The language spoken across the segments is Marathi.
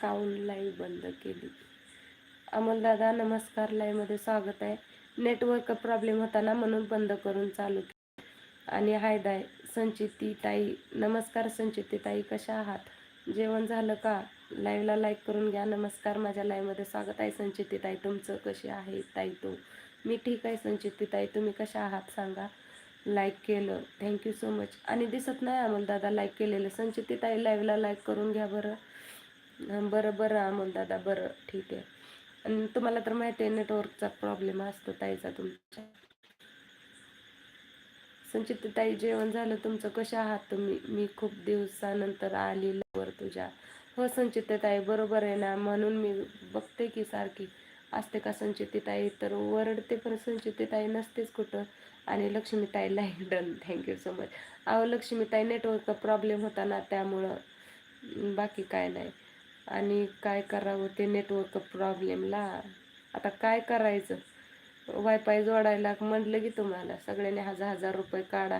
काऊन लाईव्ह बंद केली अमोल दादा नमस्कार. लाईव्हमध्ये स्वागत आहे. नेटवर्क प्रॉब्लेम होता ना म्हणून बंद करून चालू आणि हाय दाय संचिती ताई. नमस्कार संचिती ताई कशा आहात? जेवण झालं का? लाईव्हला लाईक करून घ्या. नमस्कार माझ्या लाईव्हमध्ये स्वागत आहे. संचिती ताई तुमचं कशी आहे? ताई तो. मी ठीक आहे संचिती ताई. तुम्ही कशा आहात? सांगा. लाईक केलं. थँक्यू सो मच आणि दिसत नाही अमोल दादा लाईक केलेलं. संचिती ताई लाईव्हला लाईक करून घ्या बरं. बरं बरं अमोल दादा बरं. ठीक आहे. आणि तुम्हाला तर माहिती आहे नेटवर्कचा प्रॉब्लेम असतो ताईचा तुमच्या. संचित ताई जेवण झालं तुमचं? कशा आहात तुम्ही? मी खूप दिवसानंतर आली लवर तुझ्या. हो संचित ताई बरोबर आहे ना? म्हणून मी बघते की सारखी असते का संचित ताई? तर ओरडते पण संचित ताई नसतेच कुठं. आणि लक्ष्मी ताई like done thank you so much अहो लक्ष्मी ताई प्रॉब्लेम होता ना त्यामुळं. बाकी काय नाही. आणि काय करावं ते नेटवर्क प्रॉब्लेमला आता काय करायचं? वायफाय जोडायला म्हटलं की तुम्हाला सगळ्यांनी हजार हजार रुपये काढा.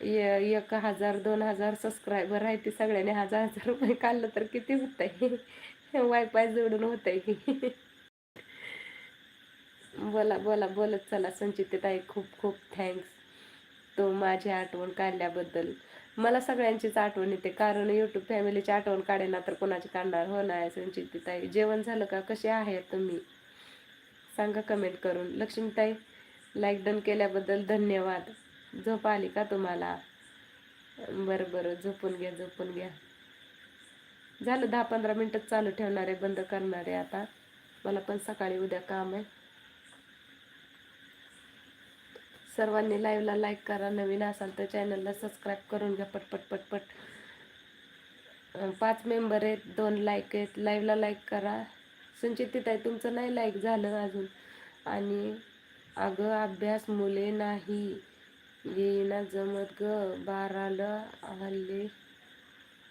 य- एक हजार दोन हजार सबस्क्रायबर आहे ते सगळ्यांनी हजार हजार रुपये काढलं तर किती होतंय? वायफाय जोडून होतंय की? बोला बोला बोलत चला संचित ताई खूप खूप थँक्स तो माझी आठवण काढल्याबद्दल. मला सगळ्यांचीच आठवण येते. कारण यूट्यूब फॅमिलीची आठवण काढेना तर कोणाची काढणार हो नाही संचिताई जेवण झालं का? कसे आहेत तुम्ही? सांगा कमेंट करून. लक्ष्मीताई लाईक डन केल्याबद्दल धन्यवाद. झोप आली का तुम्हाला? बरं बरं. झोपून घ्या झोपून घ्या. झालं दहा पंधरा मिनटं चालू ठेवणार आहे बंद करणार आहे आता. मला पण सकाळी उद्या काम आहे. सर्वांनी लाईव्हला लाईक करा. नवीन असाल तर चॅनलला सबस्क्राईब करून घ्या पटपट पटपट. पाच मेंबर आहेत दोन लाईक आहेत. लाईव्हला लाईक करा. संचित आहे. तुमचं नाही लाईक झालं अजून. आणि अगं अभ्यास मुले नाही. येईना जमत ग. बाराला आले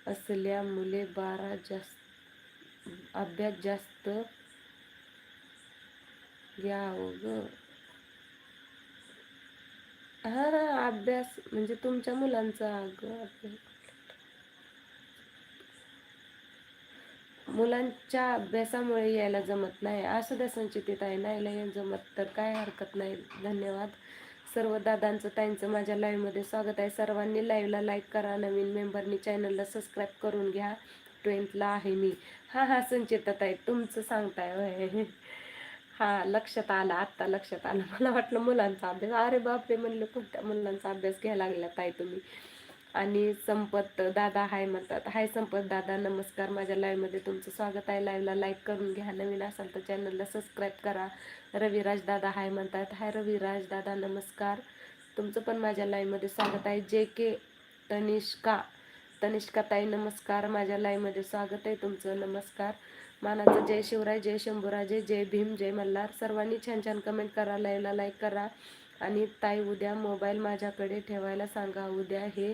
असल्या मुले बारा जास्त अभ्यास जास्त घ्यावं ग. हा अभ्यास म्हणजे तुमच्या मुलांचा अगं अभ्यास. मुलांच्या अभ्यासामुळे यायला जमत नाही. असू द्या संचितीत आहे नाही यायला जमत तर काय हरकत नाही. धन्यवाद. सर्व दादांचं ताईंचं माझ्या लाईव्हमध्ये स्वागत आहे. सर्वांनी लाईव्हला लाईक करा. नवीन मेंबरनी चॅनलला सबस्क्राईब करून घ्या. ट्वेंथला आहे मी. हा हा संचितात आहे तुमचं सांगताय होय. हा लक्षात आला आत्ता लक्षात आलं. मला वाटलं मुलांचा अभ्यास. अरे बापरे म्हणलं कोणत्या मुलांचा अभ्यास घ्यायला लागला ताई तुम्ही. आणि संपत दादा हाय म्हणतात. हाय संपत दादा नमस्कार. माझ्या लाईव्हमध्ये तुमचं स्वागत आहे. लाईव्हला लाईक करून घ्या. नवीन असाल तर चॅनलला सबस्क्राईब करा. रविराज दादा हाय म्हणतात. हाय रविराज दादा नमस्कार. तुमचं पण माझ्या लाईव्हमध्ये स्वागत आहे. जे के तनिष्का. तनिष्का ताई नमस्कार. माझ्या लाईव्हमध्ये स्वागत आहे तुमचं. नमस्कार. मानाचं जय शिवराय जय शंभूराजे जय भीम जय मल्हार. सर्वांनी छान छान कमेंट करा लाईव्हला लाईक करा. आणि ताई उद्या मोबाईल माझ्याकडे ठेवायला सांगा उद्या हे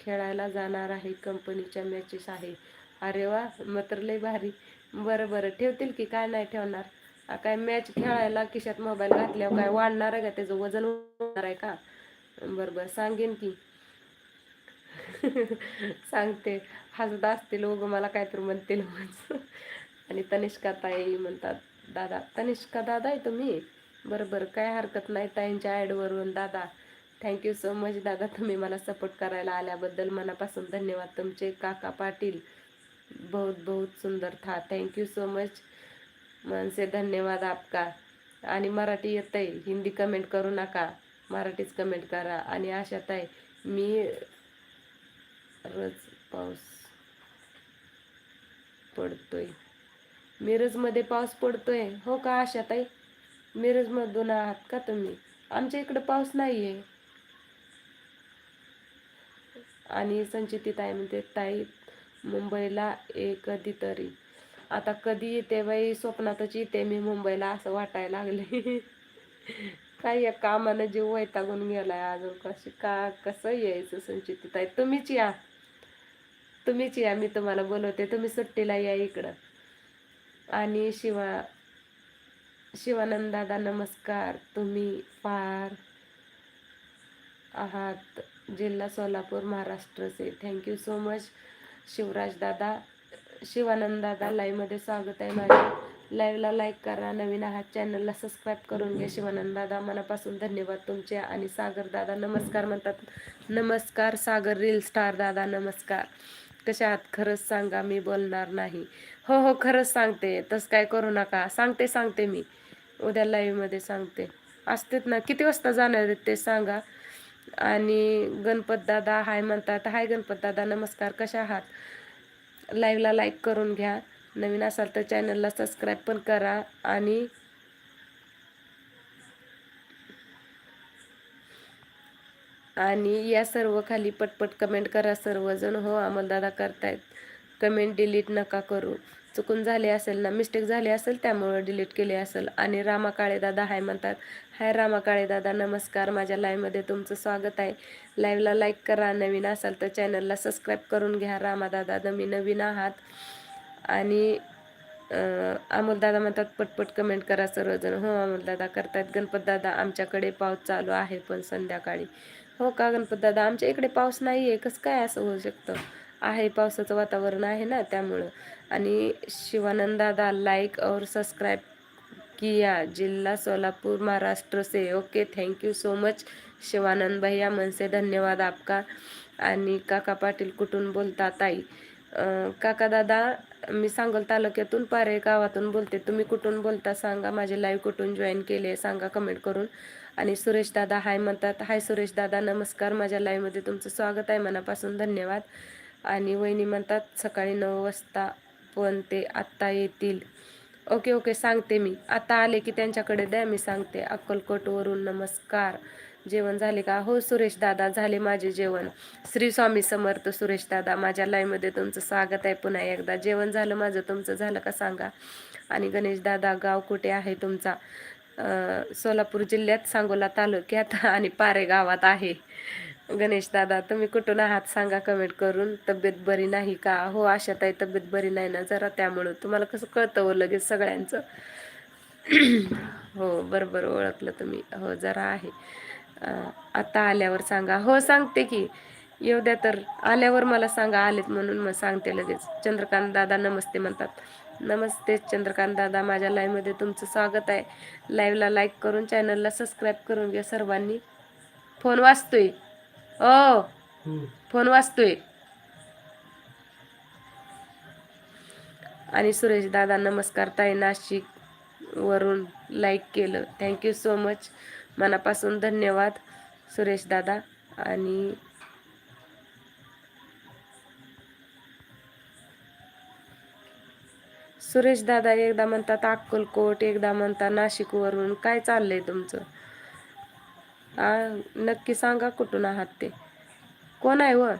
खेळायला जाणार आहे कंपनीच्या मॅचेस आहे. अरे वा मात्र लय भारी. बरं बरं. ठेवतील की काय नाही ठेवणार? काय मॅच खेळायला खिशात मोबाईल घातल्यावर काय वाढणार आहे का? त्याचं वजन होणार आहे का? बरं बरं. सांगेन की. सांगते. हसत असतील उगं मला काहीतरी म्हणतील. म्हणून. आणि तनिष्का ताई म्हणतात दादा तनिष्का दादा आहे तुम्ही? बरं बरं काय हरकत नाही ताईंच्या ॲडवरून दादा. थँक्यू सो मच दादा तुम्ही मला सपोर्ट करायला आल्याबद्दल मनापासून धन्यवाद. तुमचे काका पाटील बहुत बहुत सुंदर था. थँक्यू सो मच मनसे धन्यवाद आपका. आणि मराठी येतंय हिंदी कमेंट करू नका. मराठीच कमेंट करा. आणि आशात आहे मी रज पाऊस पडतोय. मिरजमध्ये पाऊस पडतोय. हो का आशाताई? मिरजमधून आहात का तुम्ही? आमच्या इकडे पाऊस नाहीये. आणि संचिती ताई म्हणते ताई मुंबईला एक कधीतरी आता कधी येते बाई? स्वप्नातच येते मी मुंबईला असं वाटायला लागले काय या कामानं जीव वैतागून गेलाय अजून कशी? का कसं यायचं संचिती ताई? तुम्हीच या. तुम्हीच या मी तुम्हाला बोलवते. तुम्ही सुट्टीला या इकडं. आणि शिवा शिवानंद दादा नमस्कार. तुम्ही फार आहात जिल्हा Solapur महाराष्ट्रचे. Thank you so much Shivraj दादा. शिवानंद दादा लाईव्हमध्ये स्वागत आहे माझ्या. लाईव्हला लाईक करा नवीन आहात चॅनलला सबस्क्राईब करून घ्या. शिवानंद दादा मनापासून धन्यवाद तुमचे. आणि सागर दादा नमस्कार म्हणतात. नमस्कार सागर रील स्टार दादा नमस्कार. कशा आहात? खरंच सांगा मी बोलणार नाही. हो हो खरंच सांगते. तसं काय करू नका. सांगते सांगते मी. उद्या लाईव्हमध्ये सांगते. असतेत ना. किती वाजता जाणार आहेत ते सांगा. आणि गणपत दादा हाय म्हणतात. हाय गणपत दादा नमस्कार. कशा आहात? लाईव्हला लाईक करून घ्या. नवीन असाल तर चॅनलला सबस्क्राईब पण करा. आणि आणि या सर्व खाली पटपट कमेंट करा सर्वजण. हो अमलदादा करतायत. कमेंट डिलीट नका करू. चुकून झाले असेल ना मिस्टेक झाली असेल त्यामुळं डिलीट केले असेल. आणि रामा काळे दादा हाय म्हणतात. हाय रामा काळे दादा नमस्कार. माझ्या लाईव्हमध्ये तुमचं स्वागत आहे. लाईव्हला लाईक करा. नवीन असाल तर चॅनलला सबस्क्राईब करून घ्या. रामादादा द मी नवीन आहात. आणि अमोलदादा म्हणतात पटपट कमेंट करा सर्वजण. हो अमोलदादा करतायत. गणपतदादा आमच्याकडे पाऊस चालू आहे पण संध्याकाळी. हो का गणपत दादा? आमच्या इकडे पाऊस नाही आहे कसं काय असं होऊ शकतं? आहे पावसाचं वातावरण आहे ना त्यामुळं. आणि शिवानंद दादा लाईक और सबस्क्राईब किया. जिल्हा सोलापूर महाराष्ट्र से. Okay thank you so much Shivanand भैया मन से धन्यवाद आपका. आणि काका पाटील कुठून बोलता ताई? काका दादा मी सांगोल तालुक्यातून पारे गावातून बोलते. तुम्ही कुठून बोलता सांगा. माझे लाईव्ह कुठून जॉईन केले सांगा कमेंट करून. आणि सुरेश दादा हाय म्हणतात. हाय सुरेश दादा नमस्कार. माझ्या लाईव्हमध्ये तुमचं स्वागत आहे. मनापासून धन्यवाद. आणि वहिनी म्हणतात सकाळी नऊ वाजता पण ते आत्ता येतील. ओके ओके सांगते मी. आता आले की त्यांच्याकडे द्या मी सांगते. अक्कलकोटवरून नमस्कार. जेवण झाले का? हो सुरेश दादा झाले माझे जेवण. श्री स्वामी समर्थ सुरेश दादा माझ्या लाईव्हमध्ये तुमचं स्वागत आहे. पुन्हा एकदा. जेवण झालं माझं तुमचं झालं का सांगा. आणि गणेश दादा गाव कुठे आहे तुमचा? सोलापूर जिल्ह्यात सांगोला तालुक्यात आणि पारे गावात आहे. गणेश दादा तुम्ही कुठून आहात सांगा कमेंट करून. तब्येत बरी नाही का? हो आशाताई तब्येत बरी नाही ना? जरा त्यामुळं तुम्हाला कसं कळतं हो लगेच सगळ्यांचं? हो बरं बरं ओळखलं तुम्ही. हो जरा आहे. आता आल्यावर सांगा. हो सांगते की येऊ द्या तर. आल्यावर मला सांगा आलेत म्हणून मग सांगते लगेच. चंद्रकांत दादा नमस्ते म्हणतात. नमस्ते चंद्रकांत दादा माझ्या लाईव्हमध्ये तुमचं स्वागत आहे. लाईव्हला लाईक करून चॅनलला सबस्क्राईब करून घ्या सर्वांनी. फोन वाचतोय ओ हो. फोन वाचतोय आणि सुरेश दादा नमस्कार. ताई नाशिक वरून लाईक केलं. थँक्यू सो मच मनापासून धन्यवाद सुरेश दादा. आणि सुरेश दादा एकदा म्हणतात अक्कलकोट एकदा म्हणता नाशिकवरून. काय चाललंय तुमचं? आ नक्की सांगा कुठून आहात ते. कोण आहे व?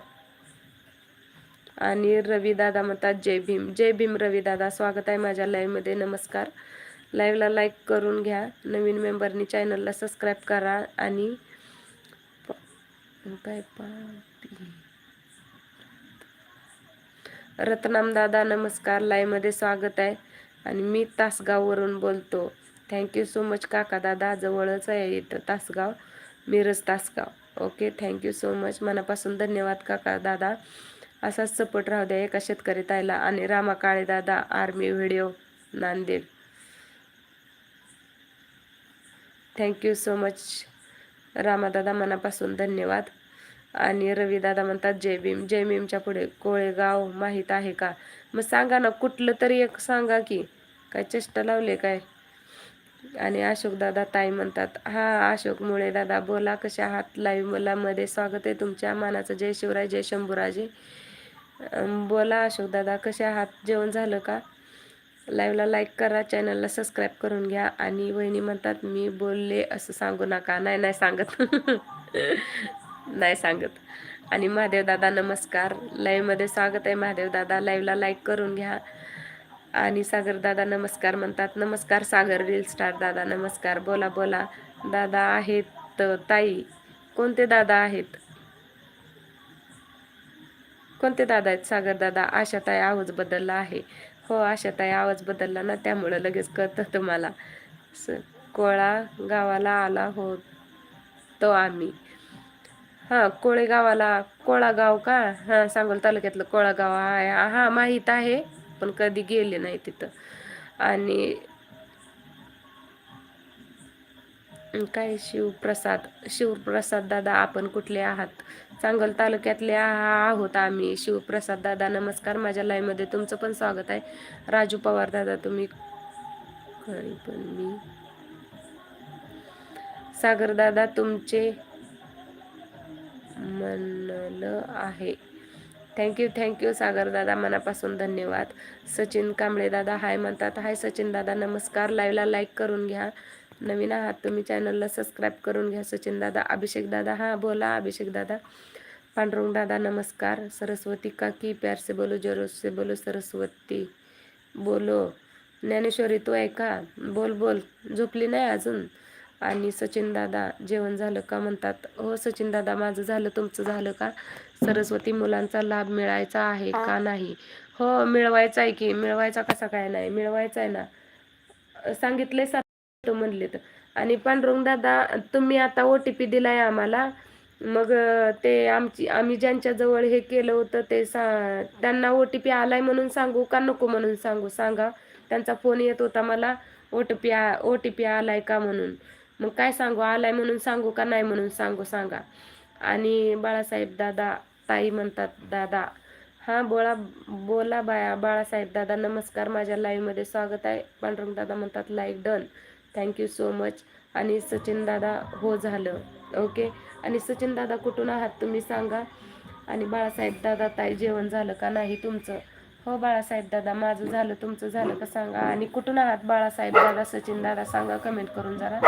आणि रवी दादा म्हणतात जय भीम. जय भीम रवीदादा स्वागत आहे माझ्या लाईव्हमध्ये नमस्कार. लाईव्हला लाईक करून घ्या. नवीन मेंबरनी चॅनलला सबस्क्राईब करा आणि काय पा दादा नमस्कार. लाईमध्ये स्वागत आहे. आणि मी तासगाववरून बोलतो. थँक्यू सो मच काका दादा. जवळच आहे इथं Tasgaon. Miraj Tasgaon. Okay thank you so much मनापासून धन्यवाद काका दादा. असाच सपोर्ट राहू द्या एका शेतकरी ताईला आणि रामा काळे दादा army video Nanded. Thank you so much रामादादा मनापासून धन्यवाद. आणि रवीदादा म्हणतात जय भीम जय भीमच्या पुढे कोळेगाव माहीत आहे का? मग सांगा ना कुठलं तरी एक सांगा की काय चेष्टा लावले काय? आणि अशोक दादा ताई म्हणतात हा अशोक मुळे दादा बोला कशा आहात? लाईव्ह मुलामध्ये स्वागत आहे तुमच्या मानाचं. जय शिवराय जय शंभूराजे. बोला अशोक दादा कशा आहात? जेवण झालं का? लाईव्हला लाईक करा चॅनलला सबस्क्राईब करून घ्या. आणि वहिनी म्हणतात मी बोलले असं सांगू नका. नाही नाही सांगत. नाही सांगत. आणि महादेव दादा नमस्कार. लाईव्हमध्ये स्वागत आहे. महादेव दादा लाईव्हला लाईक करून घ्या. आणि सागर दादा नमस्कार म्हणतात. नमस्कार सागर रील स्टार दादा नमस्कार. बोला बोला. दादा आहेत ताई. कोणते दादा आहेत? कोणते दादा आहेत? सागर दादा आशाताई आवाज बदलला आहे. हो आशाताई आवाज बदलला ना त्यामुळं लगेच कळतं तुम्हाला. स कोळा गावाला आला हो तो आम्ही. हां कोळेगावाला कोळागाव का? हां सांगोल तालुक्यातलं कोळागाव आहे. हां माहीत आहे पण कधी गेले नाही तिथं. आणि काय शिवप्रसाद शिवप्रसाद दादा आपण कुठले आहात? सांगल तालुक्यातले आहोत आम्ही. शिवप्रसाद दादा नमस्कार. माझ्या लाईव्हमध्ये तुमचं पण स्वागत आहे. राजू पवार दादा तुम्ही पण मी? सागर दादा तुमचे म्हणलं आहे. थँक्यू थँक्यू सागर दादा मनापासून धन्यवाद. सचिन कांबळे दादा हाय म्हणतात हाय सचिन दादा नमस्कार. लाईव्हला लाईक करून घ्या. नवीन आहात तुम्ही चॅनलला सबस्क्राईब करून घ्या. सचिन दादा अभिषेक दादा हां बोला अभिषेक दादा. पांडुरंग दादा नमस्कार. सरस्वती काकी प्यार से बोलो जोर से बोलो सरस्वती बोलो. ज्ञानेश्वरी तू ऐका बोल बोल. झोपली नाही अजून? आणि सचिन दादा जेवण झालं का म्हणतात हो सचिन दादा माझं झालं तुमचं झालं का? सरस्वती मुलांचा लाभ मिळायचा आहे का नाही? हो मिळवायचा आहे की मिळवायचा कसा काय नाही मिळवायचा आहे ना. सांगितले सात म्हणले तर आणि पांडुरंग दादा तुम्ही आता ओ टी पी दिलाय आम्हाला. मग ते आमची आम्ही ज्यांच्याजवळ हे केलं होतं ते सा त्यांना ओ टी पी आलाय म्हणून सांगू का नको म्हणून सांगू? सांगा. त्यांचा फोन येत होता मला. ओ टी पी आ ओ टी पी आलाय का म्हणून? मग काय सांगू? आलाय म्हणून सांगू का नाही म्हणून सांगू सांगा. आणि बाळासाहेब दादा ताई म्हणतात दादा हां बोला बोला बाया बाळासाहेब दादा नमस्कार. माझ्या लाईव्हमध्ये स्वागत आहे. पांडुरंग दादा म्हणतात like done thank you so much आणि सचिन दादा हो झालं. ओके आणि सचिन दादा कुठून आहात? तुम्ही सांगा. आणि बाळासाहेब दादा ताई जेवण झालं का नाही तुमचं? हो बाळासाहेब दादा माझं झालं तुमचं झालं का सांगा. आणि कुठून आहात बाळासाहेब दादा सचिन दादा सांगा कमेंट करून जरा.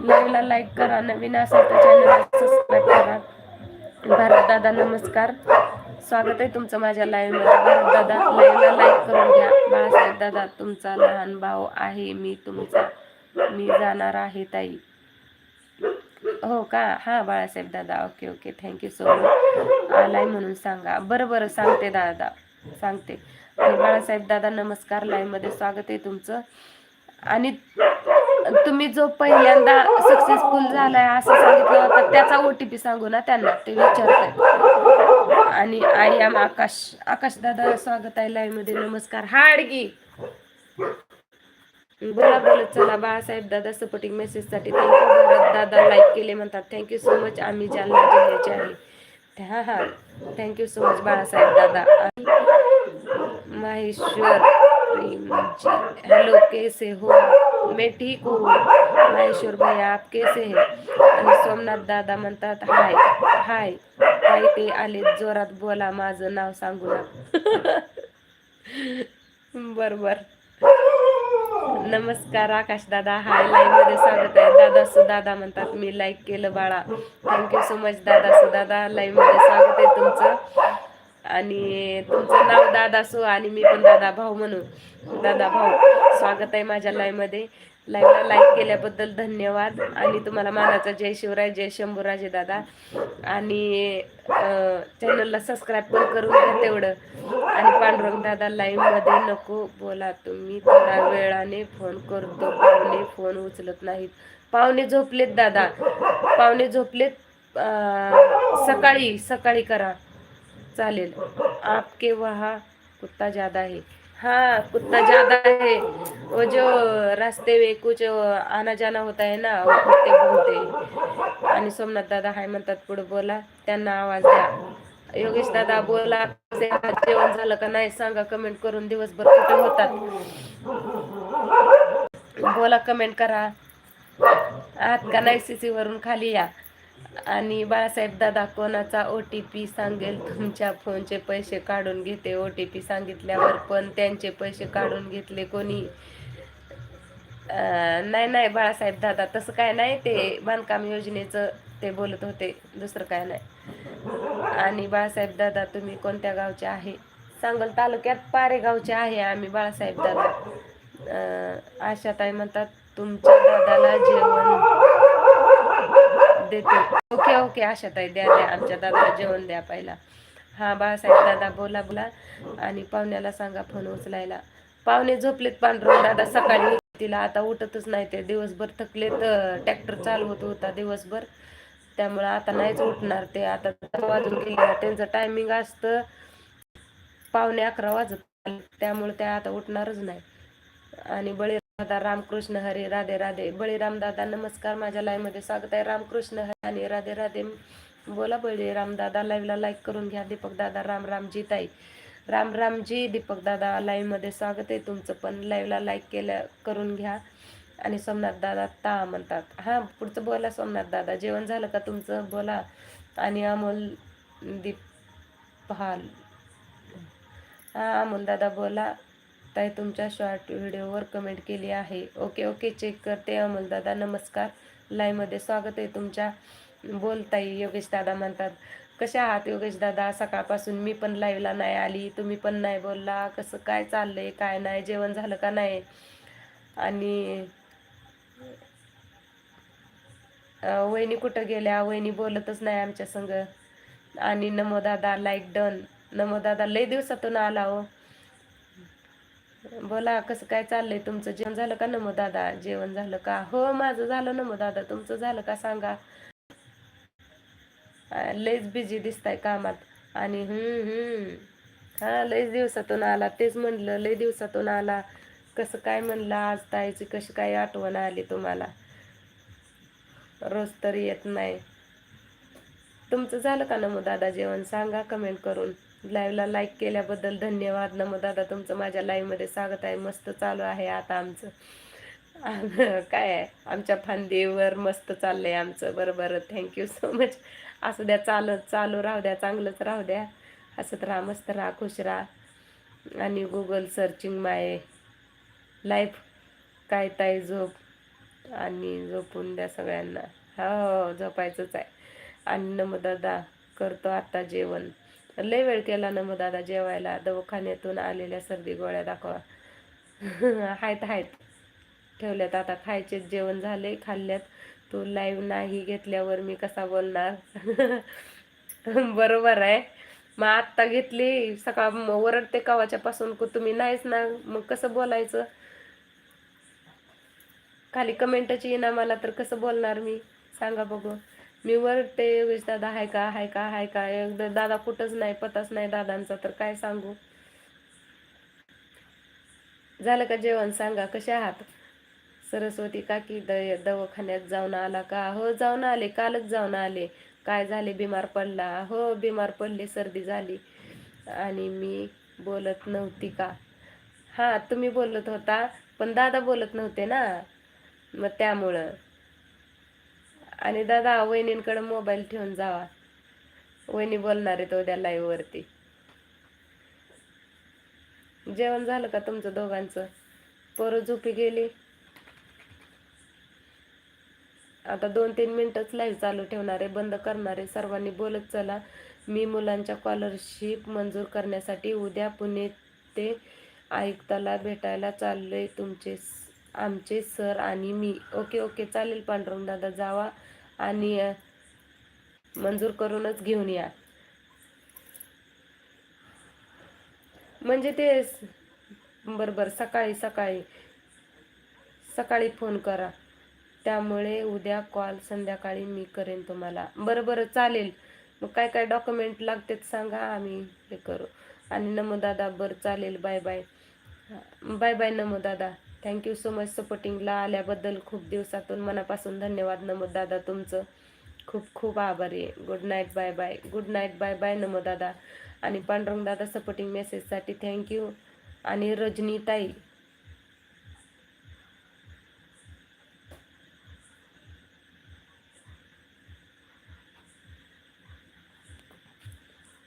लाईव्हला लाईक करा नवीन असेल तर चॅनलला सबस्क्राईब करा. भारत दादा नमस्कार. स्वागत आहे तुमचं माझ्या लाईव्हमध्ये. भारत दादा लाईव्हला लाईक करून घ्या. बाळासाहेब दादा तुमचा लहान भाऊ आहे मी तुमचा. मी जाणार आहे ताई. हो का? हां बाळासाहेब दादा okay okay thank you so much आलाय म्हणून सांगा. बरं बरं सांगते दादा सांगते. बाळासाहेब दादा नमस्कार. लाईव्हमध्ये स्वागत आहे तुमचं. आणि तुम्ही जो पहिल्यांदा सक्सेसफुल झालाय असं सांगितलं होतं त्याचा ओ टी पी सांगू ना त्यांना ते विचारताय. आणि आई एम आकाश आकाश दादा स्वागत आहे लाईव्हमध्ये. नमस्कार. हा अडगी बोला बोलत चला बाळासाहेब दादा सपोर्टिंग मेसेजसाठी थँक्यू दादा लाईक केले म्हणतात. थँक्यू सो मच आम्ही जालना जिल्ह्याचे आहे. हा हा. थँक्यू सो मच बाळासाहेब दादा. आणि माहेश्वर हेलो कैसे हो? मैं ठीक हूँ. महेश्वर भैया आप कैसे हैं? आणि सोमनाथ दादा म्हणतात हाय हाय. ताई ते आले. जोरात बोला माझं नाव सांगू ना बरोबर नमस्कार आकाश दादा. हाय लाईव्हमध्ये स्वागत आहे. दादा सुदादा म्हणतात मी लाईक केलं बाळा. थँक्यू सो मच दादा सुदादा. लाईव्हमध्ये स्वागत आहे तुमचं. आणि तुमचं नाव दादा सो आणि मी पण दादा भाऊ म्हणू दादा भाऊ स्वागत आहे माझ्या लाईव्हमध्ये. लाईव्हला लाईक केल्याबद्दल धन्यवाद. आणि तुम्हाला मानाचा जय शिवराय जय शंभूराजे दादा. आणि चॅनलला सबस्क्राईब पण करून घ्या तेवढं. आणि पांडुरंग दादा लाईव्हमध्ये नको बोला तुम्ही. थोडा वेळाने फोन करतो. पाहुणे फोन उचलत नाहीत. पाहुणे झोपलेत दादा. पाहुणे झोपलेत सकाळी. सकाळी करा. चालेल. आपके वहा कुत्ता ज़्यादा आहे हाँ कुत्ता ज़्यादा है। वो जो रास्ते में कुछ आना जाना होता है ना वो कुत्ते घूमते आणि सोमनाथ दादा हाय म्हणतात पुढे बोला. त्यांना आवाज द्या. योगेश दादा बोला जेवण झालं का नाही? सांगा कमेंट करून दिवसभर कुठे होतात? बोला कमेंट करा. आत का नाही? सीसी वरून खाली या. आणि बाळासाहेब दादा कोणाचा ओ टी पी सांगेल तुमच्या फोनचे पैसे काढून घेते. ओ टी पी सांगितल्यावर पण त्यांचे पैसे काढून घेतले कोणी? नाही नाही बाळासाहेब दादा तसं काय नाही. ते बांधकाम योजनेचं ते बोलत होते. दुसरं काय नाही. आणि बाळासाहेब दादा तुम्ही कोणत्या गावचे आहे? सांगल तालुक्यात पारेगावचे आहे आम्ही बाळासाहेब दादा. आशाताई म्हणतात तुमच्या दादाला जेवण. देते. ओके ओके आशाताई द्या द्या आमच्या दादाला जेवण द्या पहिला. हा बाळासाहेब दादा बोला बोला. आणि पाहुण्याला सांगा फोन उचलायला. पाहुणे झोपलेत पांढरून दादा सकाळी तिला आता उठतच नाही ते. दिवसभर थकलेत ट्रॅक्टर चालवत होता दिवसभर. त्यामुळे आता नाहीच उठणार ते. आता वाजून गेले. त्यांचं टायमिंग असतं. पावणे अकरा वाजत त्यामुळे त्या आता उठणारच नाही. आणि बळी दादा रामकृष्ण हरी राधे राधे. बळीराम दादा नमस्कार. माझ्या लाईव्हमध्ये स्वागत आहे. रामकृष्ण हरी आणि राधे राधे. बोला बळीराम दादा लाईव्हला लाईक करून घ्या. दीपक दादा राम रामजी ताई. राम रामजी दीपक दादा लाईव्हमध्ये स्वागत आहे तुमचं पण. लाईव्हला लाईक केलं करून घ्या. आणि सोमनाथ दादा ता म्हणतात. हां पुढचं बोला सोमनाथ दादा. जेवण झालं का तुमचं? बोला. आणि अमोल दीप हाल हां अमोल दादा बोला. ताई तुमच्या शॉर्ट व्हिडिओवर कमेंट केली आहे. ओके ओके चेक करते अमोल दादा. नमस्कार. लाईव्हमध्ये स्वागत आहे तुमच्या. बोलताई योगेश दादा म्हणतात. कशा आहात योगेश दादा? सकाळपासून मी पण लाईव्हला नाही आली. तुम्ही पण नाही बोलला. कसं काय चाललंय काय नाही? जेवण झालं का नाही? आणि वहिनी कुठं गेल्या? वहिनी बोलतच नाही आमच्या संग. आणि नमो दादा लाईक डन नमो दादा लय दिवसातून आला हो. बोला कसं काय चाललंय तुमचं? जेवण झालं का नमो दादा? जेवण झालं का? हो माझं झालं नमो दादा. तुमचं झालं का सांगा? लईच लयच बिझी दिसताय कामात. आणि हम्म हम्म. हा लयच दिवसातून आला. तेच म्हणलं लय दिवसातून आला. कसं काय म्हणलं आज ताईची कशी काय आठवण आली तुम्हाला? रोज तरी येत नाही. तुमचं झालं का नमो दादा? जेवण सांगा कमेंट करून. लाईव्हला लाईक केल्याबद्दल धन्यवाद. नमो दादा तुमचं माझ्या लाईव्हमध्ये स्वागत आहे. मस्त चालू आहे आता आमचं. काय आहे? आमच्या फांदीवर मस्त चाललं आहे आमचं. बरं बरं थँक्यू सो मच असू द्या चालत चालू राहू द्या चांगलंच राहू द्या. हसत राहा मस्त राहा खुश राहा. आणि गुगल सर्चिंग माय लाईफ काय ताई झोप आणि झोपून द्या सगळ्यांना. हो झोपायचंच आहे. आणि नमदादा करतो आता जेवण. लय वेळ केला ना मग दादा जेवायला दवाखान्यातून आलेल्या सर्दी गोळ्या दाखवा. आहेत आहेत ठेवल्यात आता खायचे जेवण झाले खाल्ल्यात. तू लाईव्ह नाही घेतल्यावर मी कसा बोलणार? बरोबर आहे. मग आत्ता घेतली सकाळ मग ओरडते कवाच्या पासून तुम्ही नाहीच ना मग कसं बोलायचं? खाली कमेंटची येणार मला तर कसं बोलणार मी? सांगा बघू. मी वरते योगेश दादा हाय का? हाय का? हाय का? एकदा दादा कुठंच नाही पताच नाही दादांचा तर काय सांगू? झालं का जेवण? सांगा कसे आहात? सरस्वती काकी द दवाखान्यात जाऊन आला का? हो जाऊन आले कालच जाऊन आले. काय झाले? बिमार पडला? हो बिमार पडले सर्दी झाली. आणि मी बोलत नव्हती का? हां तुम्ही बोलत होता पण दादा बोलत नव्हते ना मग त्यामुळं. आणि दादा वहिनींकडे मोबाईल ठेवून जावा. वहिनी बोलणार आहेत उद्या लाईव्ह वरती. जेवण झालं का तुमचं दोघांचं? पोरं झोपी गेली. आता दोन तीन मिनिटच लाईव्ह चालू ठेवणार आहे बंद करणार आहे. सर्वांनी बोलत चला. मी मुलांच्या स्कॉलरशिप मंजूर करण्यासाठी उद्या पुणे ते आयुक्ताला भेटायला चाललोय. तुमचे आमचे सर आणि मी. ओके ओके चालेल पांडुरंग दादा जावा. आणि मंजूर करूनच घेऊन या. म्हणजे ते बरोबर सकाळी सकाळी सकाळी फोन करा. त्यामुळे उद्या कॉल संध्याकाळी मी करेन तुम्हाला. बरं बरं चालेल. मग काय काय डॉक्युमेंट लागतात सांगा आम्ही हे करू. आणि नमो दादा बरं चालेल. Bye bye. Bye bye Namo दादा. थँक्यू सो मच सपोर्टिंगला आल्याबद्दल खूप दिवसातून मनापासून धन्यवाद नमो दादा तुमचं. खूप खूप आभारी आहे. Good night bye bye good night bye bye Namo दादा. आणि पांडुरंग दादा सपोर्टिंग मेसेजसाठी थँक्यू आणि रजनीताई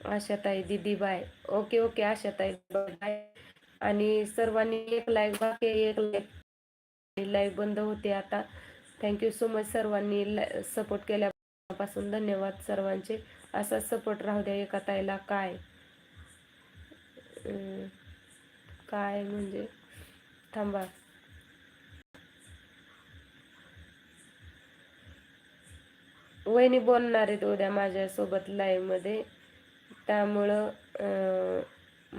आशाताई दीदी बाय. ओके ओके आशाताई बाय आणि सर्वांनी एक लाईक बाकी एक लाईक लाईव्ह बंद होते आता. थँक्यू सो मच सर्वांनी सपोर्ट केल्यापासून धन्यवाद सर्वांचे. असा सपोर्ट राहू द्या एका ताईला. काय? काय म्हणजे? थांबा. वहिनी बोलणार आहेत उद्या माझ्यासोबत लाईव्हमध्ये. त्यामुळं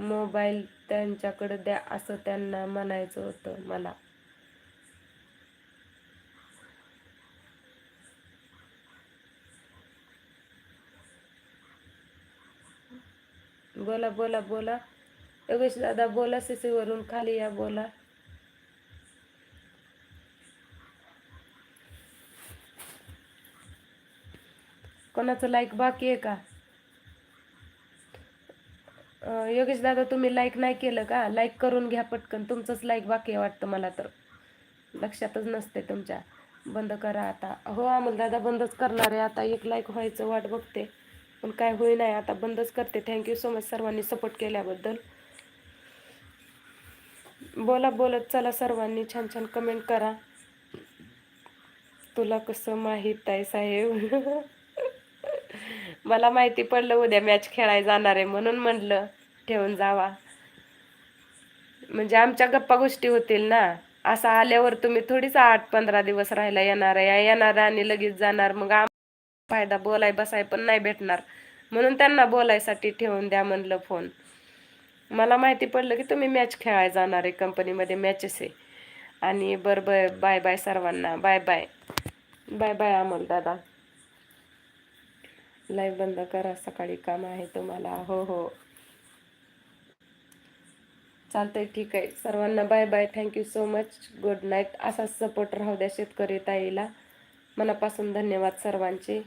मोबाईल त्यांच्याकडे द्या असं त्यांना म्हणायचं होतं मला. बोला बोला बोला. योगेश दादा बोला सीसीवरून खाली या बोला. कोणाचं लाईक बाकी आहे का? योगेश दादा तुम्ही लाईक नाही केलं का? लाईक करून घ्या पटकन. तुमचंच लाईक बाकी आहे वाटतं मला तर. लक्षातच नसते तुमच्या. बंद करा आता. हो अमोल दादा बंदच करणार आहे. आता एक लाईक व्हायचं वाट बघते. पण काय होई नाही आता बंदच करते. थँक्यू सो मच सर्वांनी सपोर्ट केल्याबद्दल. बोला बोलत चला सर्वांनी. छान छान कमेंट करा. तुला कसं माहीत आहे साहेब? मला माहिती पडलं उद्या मॅच खेळायला जाणार आहे म्हणून म्हणलं. ठेवून जावा. म्हणजे आमच्या गप्पा गोष्टी होतील ना. असं आल्यावर तुम्ही थोडीच आठ पंधरा दिवस राहायला येणार आहे. येणार आणि लगेच जाणार. मग आम फायदा बोलाय बसाय पण नाही भेटणार. म्हणून त्यांना बोलायसाठी ठेवून द्या म्हणलं फोन. मला माहिती पडलं की तुम्ही मॅच खेळायला जाणार आहे कंपनीमध्ये मॅचेस आहे. आणि बरं बर बाय बाय सर्वांना. Bye bye bye bye Amol दादा. लाईव्ह बंद करा. सकाळी काम आहे तुम्हाला. हो हो. चालतंय ठीक आहे. सर्वांना bye bye thank you so much good night असाच सपोर्ट राहू द्या शेतकरी ताईला. मनापासून धन्यवाद सर्वांचे.